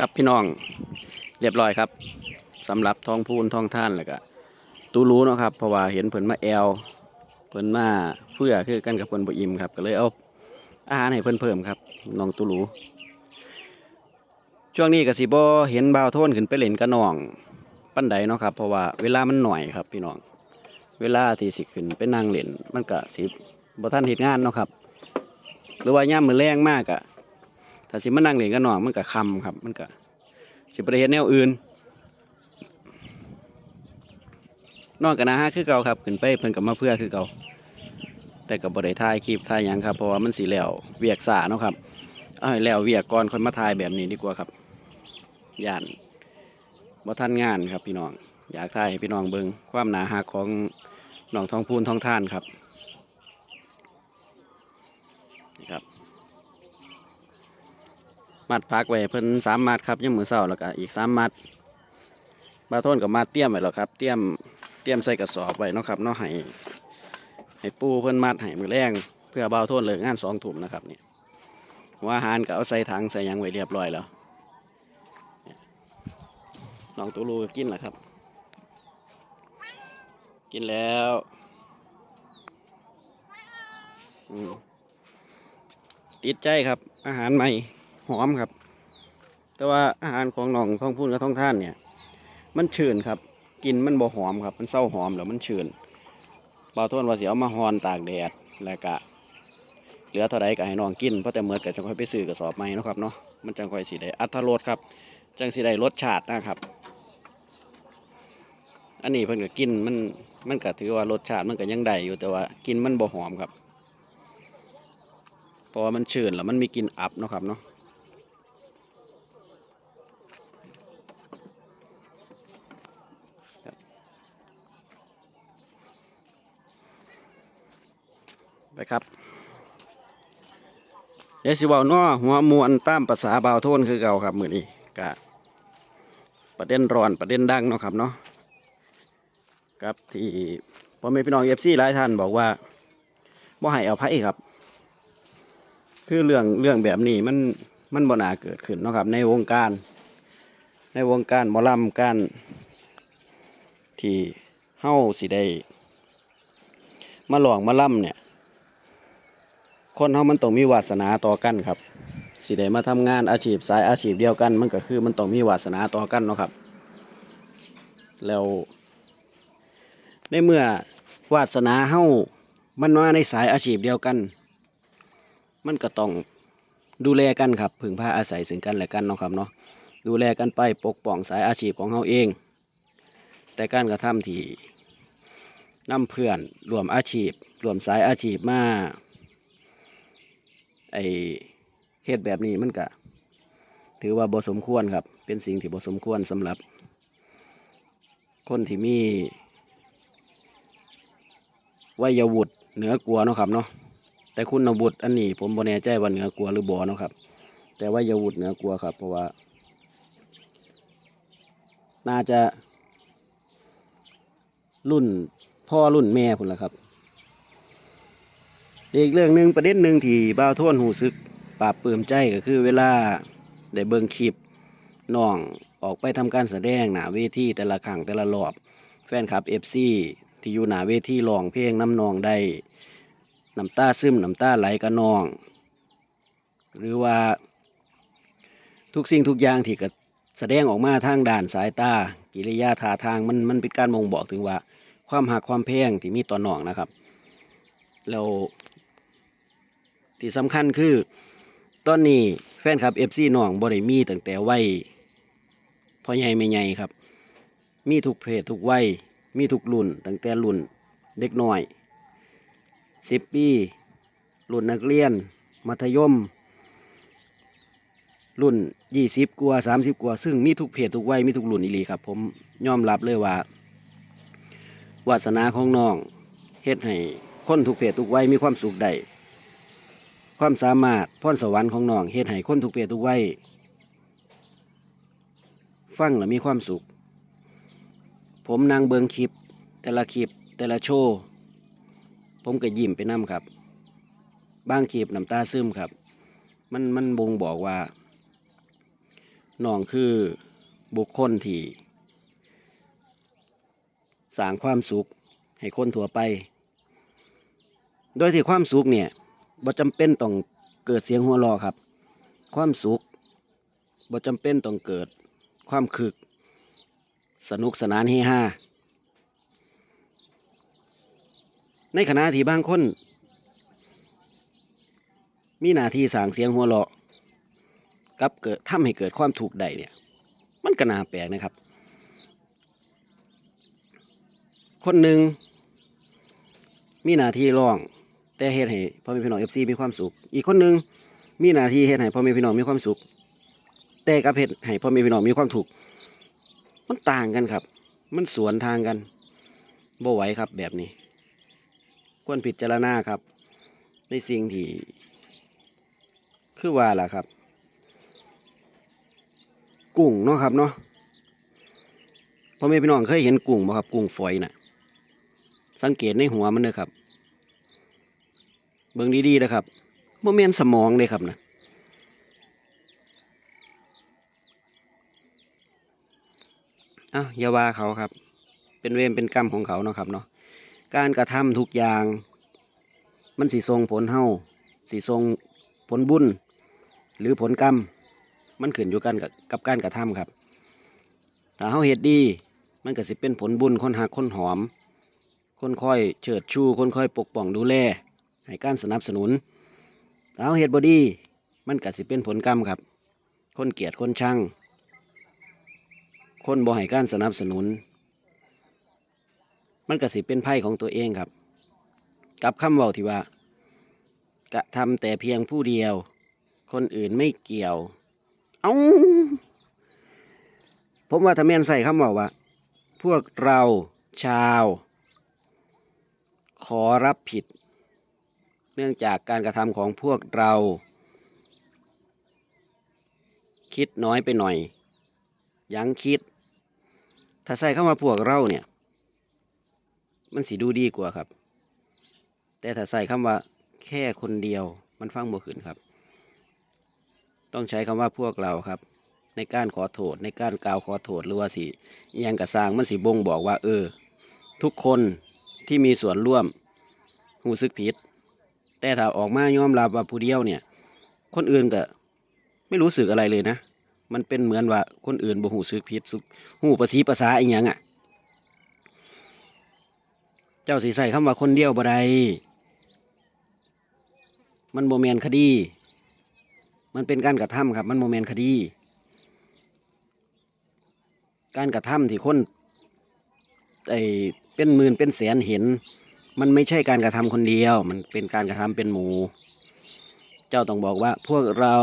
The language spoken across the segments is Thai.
ครับพี่น้องเรียบร้อยครับสำหรับท้องพูนท้องท่านแล้วก็ตูรู้เนาะครับเพราะว่าเห็นเพิ่นมาแอลเพิ่นมาเพื่อคือกันกับเพิ่นบ่อิ่มครับ ก็เลยเอาอาหารให้เพิ่นเพิ่มครับน้องตูรู้ช่วงนี้ก็สิบ่เห็นบ่าวโทนขึ้นไปเล่นกับน้องปั้นใดเนาะครับ เพราะว่าเวลามันหน่อยครับพี่น้องเวลาที่สิขึ้นไปนั่งเล่นมันก็สิบ่ทันเฮ็ดงานเนาะครับ หรือว่าย่ามมือแรงมากอะ ถ้าสิมานั่งเล่นกับน้องมันก็คำครับ มันก็สิบ่ได้เฮ็ดแนวอื่นนองก็น่าฮักคือเก่าครับขึ้นไปเพิ่นก็มาเพื่อคือเก่าแต่ก็บ่ได้ถ่ายคลิปถ่ายยังครับเพราะว่ามันสิแล้วเวียกซ่าเนาะครับเอาให้แล้วเวียกก่อนค่อยมาถ่ายแบบนี้ดีกว่าครับย่านบ่ทันงานครับพี่น้องอยากถ่ายให้พี่น้องเบิ่งความหนาฮักของน้องทองพูนทองท่านครับนี่ครับ มัดพักไว้เพิ่นสามมัดครับยังมือเศร้าแล้วก็อีกสามมัดบาโทนกับมัดเตรียมไว้แล้วครับ เตรียมเตรียมใส่กระสอบไว้นะครับเนาะให้ให้ปูเพิ่นมัดให้มือแรงเพื่อบาโทนเลิกงานสองทุ่มนะครับเนี่หัวอาหารก็เอาใส่ถังใส่ยังไว้เรียบร้อยแล้วน้องตูรูกินแล้วครับ กินแล้วติดใจครับอาหารใหม่ หอมครับ แต่ว่าอาหารของหนองท้องพูนกับท้องท่านเนี่ย มันเชื้นครับกินมันบ่หอมครับ มันเศร้าหอมแล้วมันเชื้นบ่าวโทนว่าสิเอามาฮอนตากแดดแล้วก็เหลือเท่าใดก็ให้น้องกินเพราะแต่เมื่อก็จะค่อยไปซื้อกระสอบใหม่นะครับเนาะมันจังค่อยสิได้อัตรสครับ จังสิได้รสชาตินะครับ อันนี้เพิ่นก็กินมันมันก็ถือว่ารสชาติมันก็ยังได้อยู่แต่ว่ากินมันบ่หอมครับเพราะว่ามันเชื้นแล้วมันมีกลิ่นอับนะครับเนาะ ไปครับเดี๋ยวสิเว้าน้อหัวมวนตามภาษาบาวโทนคือเก่าครับมือนี้กะประเด็นร้อนประเด็นดังเนาะครับเนาะครับที่พ่อแม่พี่น้อง FC หลายท่านบอกว่าบ่ให้เอาไผครับ คือเรื่องเรื่องแบบนี้มันมันบ่น่าเกิดขึ้นเนาะครับ ในวงการ ในวงการหมอลำการที่เฮาสิได้มาหลองมาล่ำเนี่ย คนเฮามันต้องมีวาสนาต่อกันครับสิได้มาทำงานอาชีพสายอาชีพเดียวกัน มันก็คือมันต้องมีวาสนาต่อกันเนาะครับ แล้ว ในเมื่อวาสนาเฮามันมาในสายอาชีพเดียวกัน มันก็ต้องดูแลกันครับพึ่งพาอาศัยซึ่งกันและกันเนาะครับเนาะดูแลกันไปปกป้องสายอาชีพของเฮาเอง แต่การกระทำที่นำเพื่อนรวมอาชีพรวมสายอาชีพมา ไอเฮ็ดแบบนี้มันก็ถือว่าบ่สมควรครับ เป็นสิ่งที่บ่สมควรสำหรับ คนที่มีวัยวุฒิเหนือกลัวเนาะครับเนาะแต่คุณวุฒิอันนี้ ผมบ่แน่ใจว่าเหนือกลัวหรือบ่เนาะครับ แต่วัยวุฒิเหนือกลัวครับ เพราะว่า น่าจะรุ่นพ่อรุ่นแม่พุ่นละครับ อีกเรื่องหนึ่งประเด็นหนึ่งที่บ่าวโทวนหูซึกปราบปลื้มใจก็คือเวลาได้เบิ่งคลิปน้องออกไปทำการแสดงหนาเวทีแต่ละครั้งแต่ละรอบ แฟนคลับเอฟซีที่อยู่หนาเวทีร้องเพลงน้ำนองได้น้ำตาซึมน้ำตาไหลกับน้อง หรือว่าทุกสิ่งทุกอย่างที่ก็แสดงออกมาทางด้านสายตา กิริยาท่าทางมันมันเป็นการบ่งบอกถึงว่า ความหักความแพงที่มีต่อน้องนะครับ แล้ว ที่สำคัญคือ ตอนนี้แฟนคลับเอฟซีน้องบ่ได้มีตั้งแต่วัยพ่อใหญ่ไม่ใหญ่ครับ มีทุกเพศทุกวัยมีทุกรุ่น ตั้งแต่รุ่นเด็กน้อยสิบปีรุ่นนักเรียน มัธยม รุ่นยี่สิบกว่าสามสิบกว่า ซึ่งมีทุกเพศทุกวัยมีทุกรุ่นอีหลีครับ ผมยอมรับเลยว่าวาสนาของน้องเฮ็ดให้คนทุกเพศทุกวัยมีความสุขได้ ความสามารถพรสวรรค์ของน้องเฮ็ดให้คนทุกเพศทุกวัยฟังแล้วมีความสุข ผมนั่งเบิงคลิป แต่ละคลิปแต่ละโชว์ ผมก็ยิ้มไปน้ำครับ บางคลิปน้ำตาซึมครับ มันมันบ่งบอกว่าน้องคือบุคคลที่สร้างความสุขให้คนทั่วไป โดยที่ความสุขเนี่ย บ่จำเป็นต้องเกิดเสียงหัวเราะครับ ความสุขบ่จำเป็นต้องเกิดความคึก สนุกสนานเฮฮาในขณะที่บางคน มีหน้าที่สร้างเสียงหัวเราะกับเกิดทำให้เกิดความถูกใดเนี่ย มันก็น่าแปลกนะครับ คนหนึ่งมีหน้าที่ร้อง แต่เฮ็ดให้พ่อแม่พี่น้องเอฟซีมีความสุข อีกคนหนึ่งมีหน้าที่เฮ็ดให้พ่อแม่พี่น้องมีความสุข แต่กับเฮ็ดให้พ่อแม่พี่น้องมีความถูก มันต่างกันครับ มันสวนทางกันบ่ไหวครับแบบนี้ ควรพิจารณาครับ ในสิ่งที่คือว่าล่ะครับ กุ้งเนาะครับเนาะพ่อแม่พี่น้องเคยเห็นกุ้งบ่ครับ กุ้งฝอยน่ะ สังเกตในหัวมันเลยครับ เบิ่งดีๆนะครับโมเมนสมองเลยครับนะอ้าวอย่าว่าเขาครับ เป็นเวรเป็นกรรมของเขาเนาะครับเนาะการกระทำทุกอย่าง มันสิส่งผลเฮาสิส่งผลบุญ หรือผลกรรม มันขึ้นอยู่กันกับกับการกระทำครับ ถ้าเฮาเฮ็ดดี มันก็สิเป็นผลบุญคนหักคนหอม คนค่อยเชิดชู คนค่อยปกป้องดูแล ให้การสนับสนุนถ้าเฮาเฮ็ดบ่ดีมันก็สิเป็นผลกรรมครับ คนเกียดคนชังคนบ่ให้การสนับสนุน มันก็สิเป็นไพ่ของตัวเองครับ กับคำเว้าที่ว่ากระทำแต่เพียงผู้เดียว คนอื่นไม่เกี่ยว เอาผมว่าถ้าแม่นใส่คำเว้าว่า พวกเราชาว ขอรับผิด เนื่องจากการกระทำของพวกเรา คิดน้อยไปหน่อย ยังคิด ถ้าใส่คำว่าพวกเราเนี่ย มันสีดูดีกว่าครับ แต่ถ้าใส่คำว่าแค่คนเดียว มันฟังบ่ขึ้นครับ ต้องใช้คำว่าพวกเราครับ ในการขอโทษในการกล่าวขอโทษหรือว่าสิอิหยังกระสร้างมันสิบ่งบอกว่า เออ ทุกคนที่มีส่วนร่วมหูซึกผิด แต่ถ้าออกมายอมรับว่าผู้เดียวเนี่ย คนอื่นก็ไม่รู้สึกอะไรเลยนะ มันเป็นเหมือนว่าคนอื่นบ่หูซึกผิดสุหูภาษีภาษาอีหยังอะ เจ้าสีใส่คำว่าคนเดียวบ่ได้มันโมเมนคดี มันเป็นการกระทำครับ มันโมเมนคดี การกระทำที่คนไอเป็นหมื่นเป็นแสนเห็น มันไม่ใช่การกระทำคนเดียว มันเป็นการกระทำเป็นหมู่ เจ้าต้องบอกว่าพวกเรา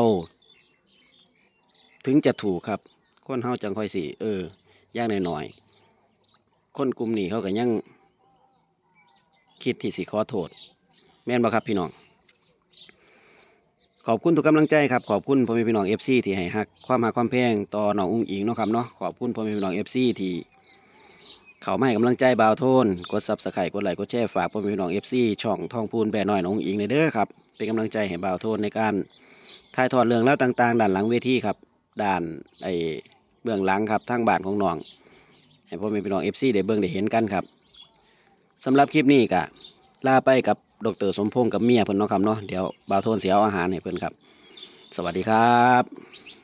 ถึงจะถูกครับ คนเฮาจังค่อยสิเออ ยางหน่อยๆคนกลุ่มนี้เขาก็ยังคิดที่สิขอโทษ แม่นบ่ครับพี่น้อง ขอบคุณทุกกำลังใจครับ ขอบคุณพ่อแม่พี่น้องเอฟซีที่ให้ฮักความหักความแพงต่อหนองอุ้งอิงเนาะครับเนาะ ขอบคุณพ่อแม่พี่น้องเอฟซีที่ เขาไมาให้กำลังใจบ่าวโทน กดซับสไครต์กดไลค์กดแชร์ฝากพ่อแม่พี่น้องเอฟซีช่องท่องพูนแบน้อยน้องอุ้งอิงในเด้อครับ เป็นกำลังใจให้บ่าวโทนในการถ่ายทอดเรื่องเล่าวต่างๆ ด้านหลังเวทีครับ ด้านไอเบื้องหลังครับทางบ้านของน้องให้พ่อแม่พี่น้องเอฟซีได้เบิ่งได้เห็นกันครับสำหรับคลิปนี้ก็ลาไปกับดรสมพงษ์กับเมียเพิ่อนเนาะครับเนาะเดี๋ยวบ่าวโทนเสียเอาอาหารให้เพิ่อนครับ สวัสดีครับ